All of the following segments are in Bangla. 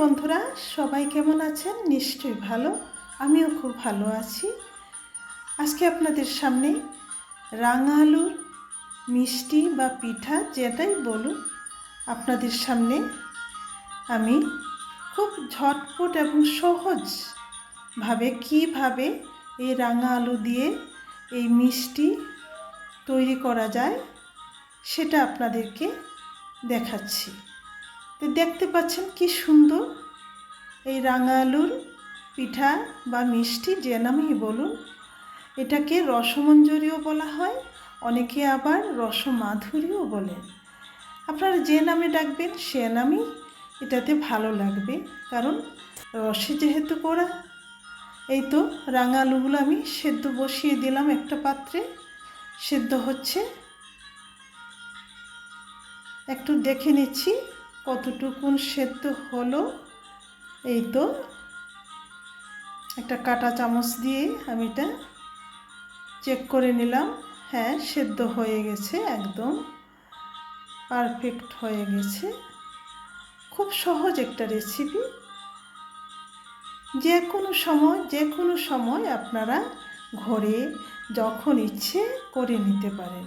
বন্ধুরা, সবাই কেমন আছেন? নিশ্চয়ই ভালো। আমিও খুব ভালো আছি। আজকে আপনাদের সামনে রাঙা আলুর মিষ্টি বা পিঠা যেটাই বলুন, আপনাদের সামনে আমি খুব ঝটপট এবং সহজভাবে কীভাবে এই রাঙা আলু দিয়ে এই মিষ্টি তৈরি করা যায়, সেটা আপনাদেরকে দেখাচ্ছি। তো দেখতে পাচ্ছেন কি সুন্দর। এই রাঙা আলুর পিঠা বা মিষ্টি যে নামেই বলুন, এটাকে রসমঞ্জরিও বলা হয়, অনেকে আবার রসমাধুরীও বলেন। আপনারা যে নামে ডাকবেন সে নামই এটাতে ভালো লাগবে, কারণ রসে যেহেতু করা এই তো রাঙা আলুগুলো আমি সেদ্ধ বসিয়ে দিলাম একটা পাত্রে। সেদ্ধ হচ্ছে। একটু দেখে নিচ্ছি। কতটুকুন সেদ্ধ হলো? এই তো, একটা কাটা চামচ দিয়ে আমি এটা চেক করে নিলাম। হ্যাঁ সেদ্ধ হয়ে গেছে একদম পারফেক্ট হয়ে গেছে। খুব সহজ একটা রেসিপি যে কোনো সময়, যে কোনো সময় আপনারা ঘরে যখন ইচ্ছে করে নিতে পারেন।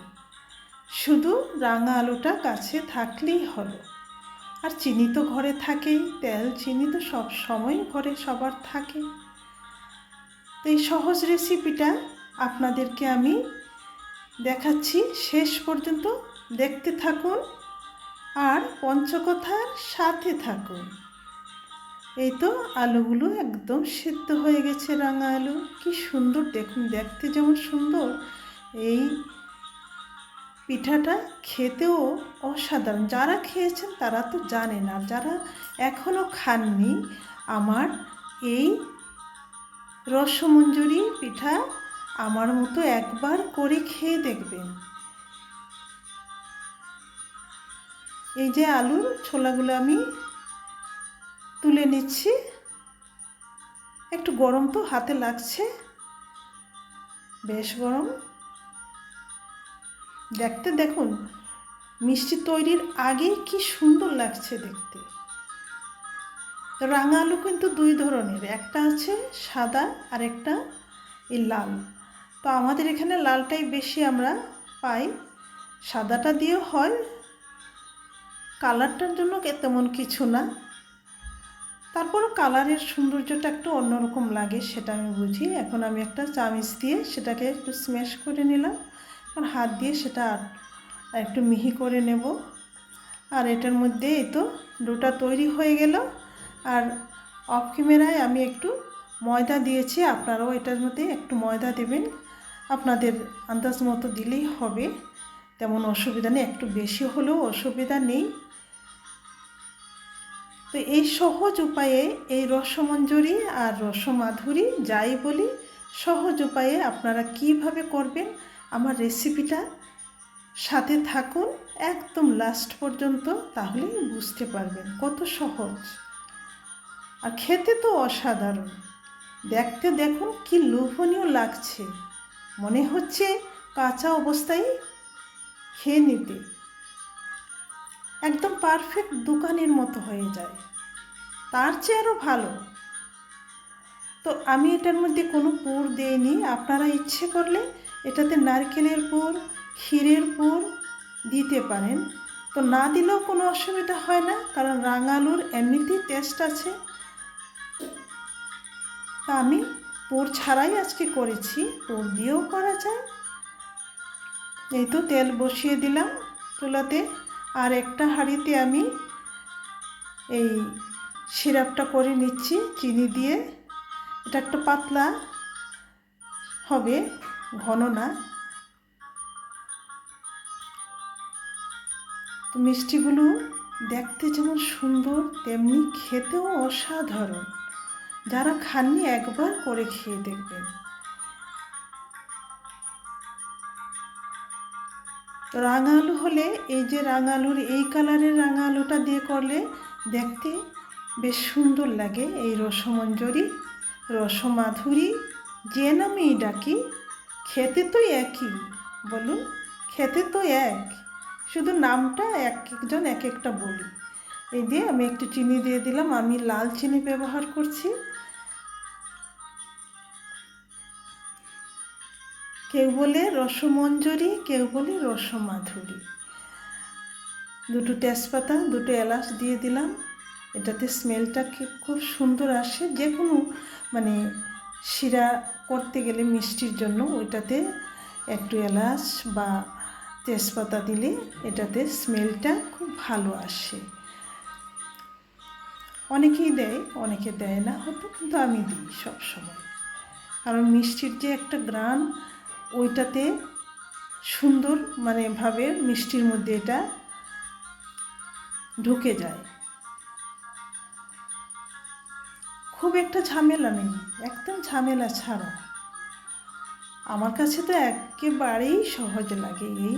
শুধু রাঙা আলুটা কাছে থাকলেই হলো। আর চিনি তো ঘরে থাকেই, তেল, চিনি তো সব সময় ঘরে সবার থাকে। তো এই সহজ রেসিপিটা আপনাদেরকে আমি দেখাচ্ছি। শেষ পর্যন্ত দেখতে থাকুন আর পঞ্চকথার সাথে থাকুন। এই তো আলুগুলো একদম সিদ্ধ হয়ে গেছে, রাঙা আলু। কি সুন্দর দেখুন, দেখতে যেমন সুন্দর। এই পিঠাটা খেতেও অসাধারণ। যারা খেয়েছেন তারা তো জানেন, আর যারা এখনও খাননি, আমার এই রসমঞ্জুরি পিঠা আমার মতো একবার করে খেয়ে দেখবেন। এই যে আলুর ছোলাগুলো আমি তুলে নিচ্ছি। একটু গরম তো, হাতে লাগছে। বেশ গরম। দেখতে দেখুন, মিষ্টি তৈরির আগেই কি সুন্দর লাগছে দেখতে। রাঙা আলু কিন্তু দুই ধরনের, একটা আছে সাদা আর একটা এই লাল। তো আমাদের এখানে লালটাই বেশি আমরা পাই। সাদাটা দিয়েও হয়, কালারটার জন্য তেমন কিছু না। তারপরও কালারের সৌন্দর্যটা একটু অন্যরকম লাগে, সেটা আমি বুঝি। এখন আমি একটা চামিচ দিয়ে সেটাকে একটু স্ম্যাশ করে নিলাম। এখন হাত দিয়ে সেটা একটু মিহি করে নেব। আর এটার মধ্যে এই তো ডোটা তৈরি হয়ে গেল। আর অফ ক্যামেরায় আমি একটু ময়দা দিয়েছি, আপনারাও এটার মধ্যে একটু ময়দা দেবেন। আপনাদের আন্দাজ মতো দিলেই হবে, তেমন অসুবিধা নেই, একটু বেশি হলেও অসুবিধা নেই। তো এই সহজ উপায়ে এই রসমঞ্জুরি আর রসমাধুরী যাই বলি, সহজ উপায়ে আপনারা কীভাবে করবেন আমার রেসিপিটা সাথে থাকুন একদম লাস্ট পর্যন্ত, তাহলেই বুঝতে পারবেন কত সহজ। আর খেতে তো অসাধারণ। দেখতে দেখুন কি লোভনীয় লাগছে। মনে হচ্ছে কাঁচা অবস্থায় খেয়ে নিতে। একদম পারফেক্ট দোকানের মতো হয়ে যায়। তার চেয়ে আরও ভালো। তো আমি এটার মধ্যে কোনো পুর দিইনি। আপনারা ইচ্ছে করলে এটাতে নারকেলের পুর, ক্ষীরের পুর দিতে পারেন। তো না দিলেও কোনো অসুবিধা হয় না, কারণ রাঙালুর এমনিতেই টেস্ট আছে। তা আমি পুর ছাড়াই আজকে করেছি, পুর দিয়েও করা যায়। এই তো তেল বসিয়ে দিলাম চুলাতে, আর একটা হাঁড়িতে আমি এই সিরাপটা করে নিচ্ছি, চিনি দিয়ে। এটা একটা পাতলা হবে, ঘন না। তো মিষ্টিগুলো দেখতে যেমন সুন্দর, তেমনি খেতেও অসাধারণ। যারা খাননি একবার করে খেয়ে দেখবেন। রাঙা আলু হলে এই যে রাঙা আলুর এই কালারের রাঙা আলুটা দিয়ে করলে দেখতে বেশ সুন্দর লাগে এই রসমঞ্জরি। রসমাধুরী যে নামেই ডাকি, খেতে তো একই, বলুন, খেতে তো এক। শুধু নামটা এক একজন এক একটা বলি। এই দিয়ে আমি একটু চিনি দিয়ে দিলাম, আমি লাল চিনি ব্যবহার করছি। কেউ বলে রসমঞ্জরি, কেউ বলে রসমাধুরী। দুটো তেজপাতা, দুটো এলাচ দিয়ে দিলাম। এটাতে স্মেলটা খুব সুন্দর আসে। যে কোনো মানে শিরা করতে গেলে মিষ্টির জন্য ওইটাতে একটু এলাচ বা তেজপাতা দিলে এটাতে স্মেলটা খুব ভালো আসে। অনেকেই দেয়, অনেকে দেয় না, হয়তো কিন্তু আমি দিই সব সময় কারণ মিষ্টির যে একটা গ্রান, ওইটাতে সুন্দর মানে ভাবে মিষ্টির মধ্যে এটা ঢুকে যায়। খুব একটা ঝামেলা নেই, একদম ঝামেলা ছাড়া। আমার কাছে তো একেবারেই সহজ লাগে এই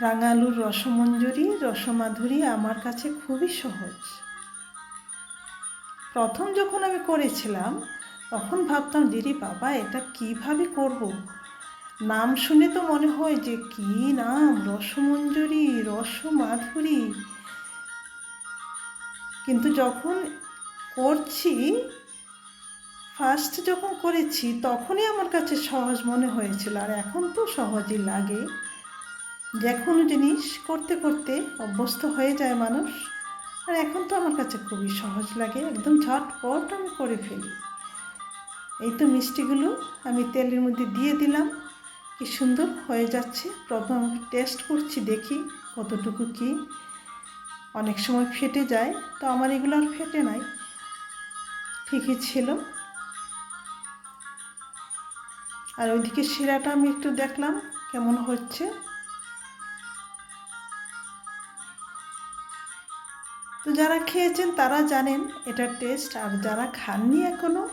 রাঙালুর রসমঞ্জুরি, রসমাধুরী আমার কাছে খুবই সহজ। প্রথম যখন আমি করেছিলাম, তখন ভাবতাম, দিদি বাবা, এটা কীভাবে করব। নাম শুনে তো মনে হয় যে, কি নাম? রসমঞ্জরি, রসমাধুরী? কিন্তু যখন করছি ফার্স্ট যখন করেছি, তখনই আমার কাছে সহজ মনে হয়েছিল। আর এখন তো সহজই লাগে। যে কোনো জিনিস করতে করতে অভ্যস্ত হয়ে যায় মানুষ। আর এখন তো আমার কাছে খুবই সহজ লাগে। একদম ঝটপট আমি করে ফেলি। এই তো মিষ্টিগুলো আমি তেলের মধ্যে দিয়ে দিলাম। কি সুন্দর হয়ে যাচ্ছে। প্রথম টেস্ট করছি দেখি কতটুকু কি। অনেক সময় ফেটে যায়, তো আমার এগুলো আর ফেটে নাই। ঠিকই ছিল। আর ওইদিকে শিরাটা আমি একটু দেখলাম কেমন হচ্ছে। তো যারা খেয়েছেন তারা জানেন এটার টেস্ট, আর যারা খাননি এখনও,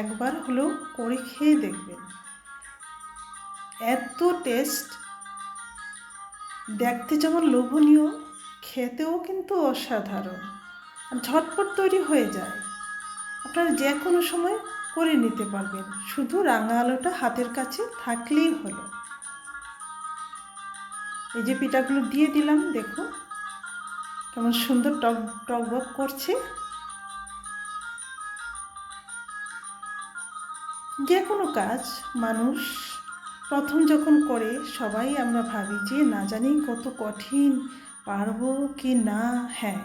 একবার হলেও করে খেয়ে দেখবেন। এত টেস্ট। দেখতে যেমন লোভনীয় খেতেও কিন্তু অসাধারণ। ঝটপট তৈরি হয়ে যায়। আপনারা যে কোনো সময় করে নিতে পারবেন। শুধু রাঙা আলোটা হাতের কাছে থাকলেই হলো। এই যে পিঠাগুলো দিয়ে দিলাম দেখো কেমন সুন্দর টক টক বক করছে। যে কোনো কাজ মানুষ প্রথম যখন করে, সবাই আমরা ভাবি যে না জানি কত কঠিন পারব কি না? হ্যাঁ।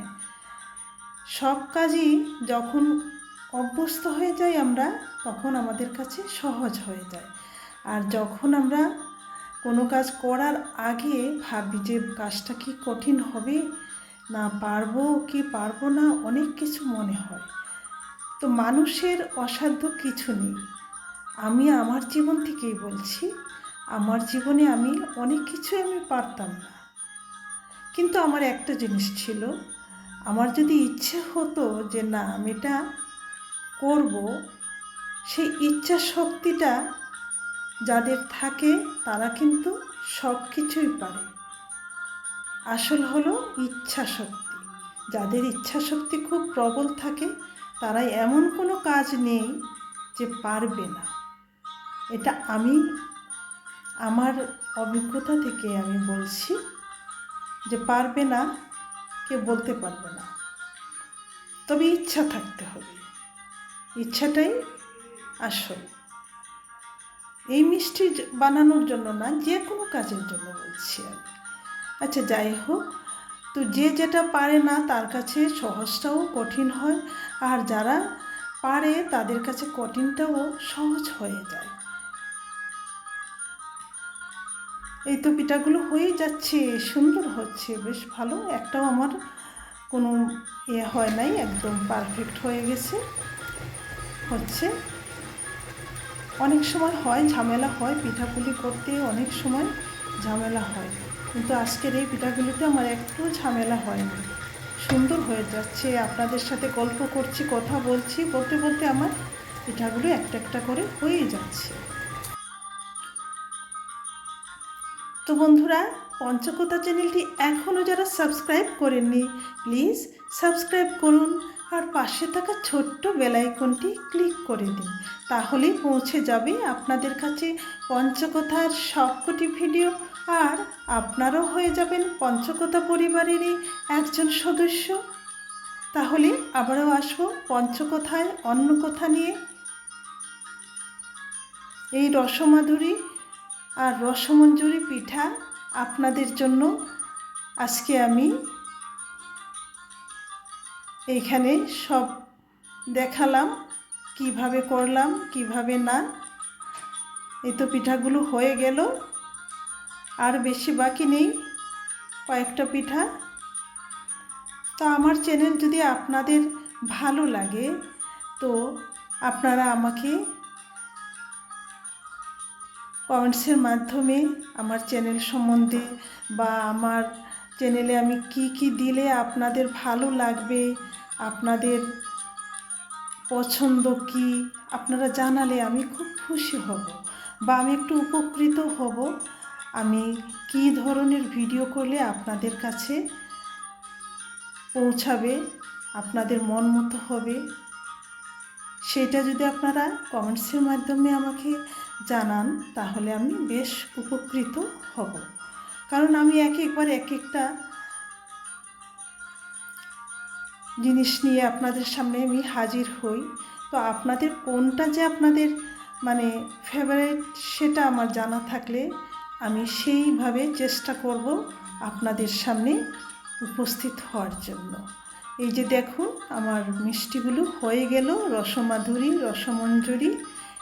সব কাজই যখন অভ্যস্ত হয়ে যাই আমরা, তখন আমাদের কাছে সহজ হয়ে যায়। আর যখন আমরা কোনো কাজ করার আগে ভাবি যে কাজটা কি কঠিন হবে, না পারব কি পারব না, অনেক কিছু মনে হয়। তো মানুষের অসাধ্য কিছু নেই। আমি আমার জীবন থেকেই বলছি, আমার জীবনে আমি অনেক কিছু আমি পারতাম না। কিন্তু আমার একটা জিনিস ছিল, আমার যদি ইচ্ছে হতো যে না, আমি এটা করব, সেই ইচ্ছা শক্তিটা যাদের থাকে তারা কিন্তু সব কিছুই পারে। আসল হলো ইচ্ছা শক্তি। যাদের ইচ্ছা শক্তি খুব প্রবল থাকে তারা এমন কোনো কাজ নেই যে পারবে না। এটা আমি, আমার অভিজ্ঞতা থেকে আমি বলছি। যে পারবে না কে বলতে পারবে না। তবে ইচ্ছা থাকতে হবে। ইচ্ছাটাই আসল। এই মিষ্টি বানানোর জন্য না, যে কোনো কাজের জন্য বলছি আমি। আচ্ছা যাই হোক, তো যে যেটা পারে না, তার কাছে সহজটাও কঠিন হয়, আর যারা পারে, তাদের কাছে কঠিনটাও সহজ হয়ে যায়। এই তো পিঠাগুলো হয়ে যাচ্ছে, সুন্দর হচ্ছে, বেশ ভালো। একটাও আমার কোনো ইয়ে হয় নাই, একদম পারফেক্ট হয়ে গেছে, হচ্ছে। অনেক সময় হয়, ঝামেলা হয় পিঠাগুলি করতে অনেক সময় ঝামেলা হয়। কিন্তু আজকের এই পিঠাগুলিতে আমার একটু ঝামেলা হয়নি। সুন্দর হয়ে যাচ্ছে, আপনাদের সাথে গল্প করছি, কথা বলছি, বলতে বলতে আমার পিঠাগুলো একটা একটা করে হয়ে যাচ্ছে। তো বন্ধুরা পঞ্চকথা চ্যানেলটি এখনও যারা সাবস্ক্রাইব করেননি, প্লিজ সাবস্ক্রাইব করুন আর পাশে থাকা ছোট্ট বেলাইকনটি ক্লিক করে দিন। তাহলেই পৌঁছে যাবে আপনাদের কাছে পঞ্চকথার সবকটি ভিডিও আর আপনারও হয়ে যাবেন পঞ্চকথা পরিবারেরই একজন সদস্য। তাহলে আবারও আসব পঞ্চকথায় অন্য কথা নিয়ে। এই রসমাধুরী আর রসমঞ্জুরি পিঠা আপনাদের জন্য আজকে আমি এইখানে সব দেখালাম, কীভাবে করলাম, কীভাবে না। এই তো পিঠাগুলো হয়ে গেল। আর বেশি বাকি নেই, কয়েকটা পিঠা। তো আমার চ্যানেল যদি আপনাদের ভালো লাগে, তো আপনারা আমাকে কমেন্টসের মাধ্যমে আমার চ্যানেল সম্বন্ধে বা আমার চ্যানেলে আমি কি কি দিলে আপনাদের ভালো লাগবে, আপনাদের পছন্দ কি, আপনারা জানালে আমি খুব খুশি হব বা আমি একটু উপকৃত হব। আমি কি ধরনের ভিডিও করলে আপনাদের কাছে পৌঁছাবে, আপনাদের মন মতো হবে, সেটা যদি আপনারা কমেন্টসের মাধ্যমে আমাকে জানান, তাহলে আমি বেশ উপকৃত হব। কারণ আমি এক একবার এক একটা জিনিস নিয়ে আপনাদের সামনে আমি হাজির হই। তো আপনাদের কোনটা যে আপনাদের মানে ফেভারিট সেটা আমার জানা থাকলে আমি সেইভাবে চেষ্টা করব আপনাদের সামনে উপস্থিত হওয়ার জন্য। এই যে দেখুন, আমার মিষ্টিগুলো হয়ে গেল। রসমাধুরী, রসমঞ্জুরি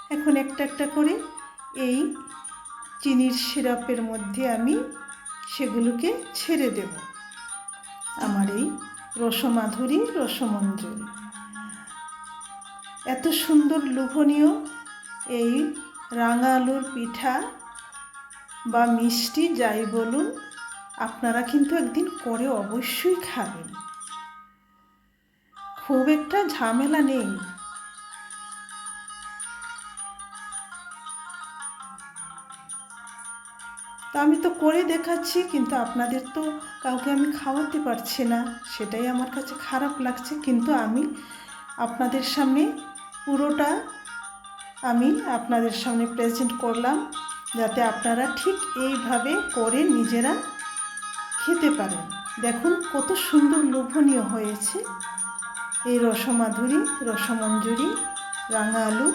এখন একটা একটা করে এই চিনির সিরাপের মধ্যে আমি সেগুলোকে ছেড়ে দেব। আমার এই রসমাধুরী রসমঞ্জুরি। এত সুন্দর লোভনীয় এই রাঙা আলুর পিঠা বা মিষ্টি যাই বলুন, আপনারা কিন্তু একদিন করে অবশ্যই খাবেন। খুব একটা ঝামেলা নেই। তো আমি তো করে দেখাচ্ছি, কিন্তু আপনাদের তো কাউকে আমি খাওয়াতে পারছি না। সেটাই আমার কাছে খারাপ লাগছে, কিন্তু আমি আপনাদের সামনে পুরোটা আমি আপনাদের সামনে প্রেজেন্ট করলাম, যাতে আপনারা ঠিক এইভাবে করে নিজেরা খেতে পারেন। দেখুন কত সুন্দর লোভনীয় হয়েছে। এই রসমাধুরী, রসমঞ্জুরি রাঙা আলু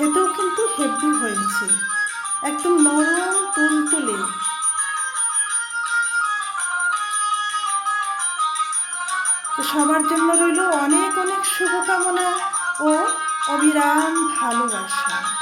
খেতেও কিন্তু হেভি হয়েছে। একদম নরম, তুলতুলে। সবার জন্য রইল অনেক অনেক শুভকামনা ও অবিরাম ভালোবাসা।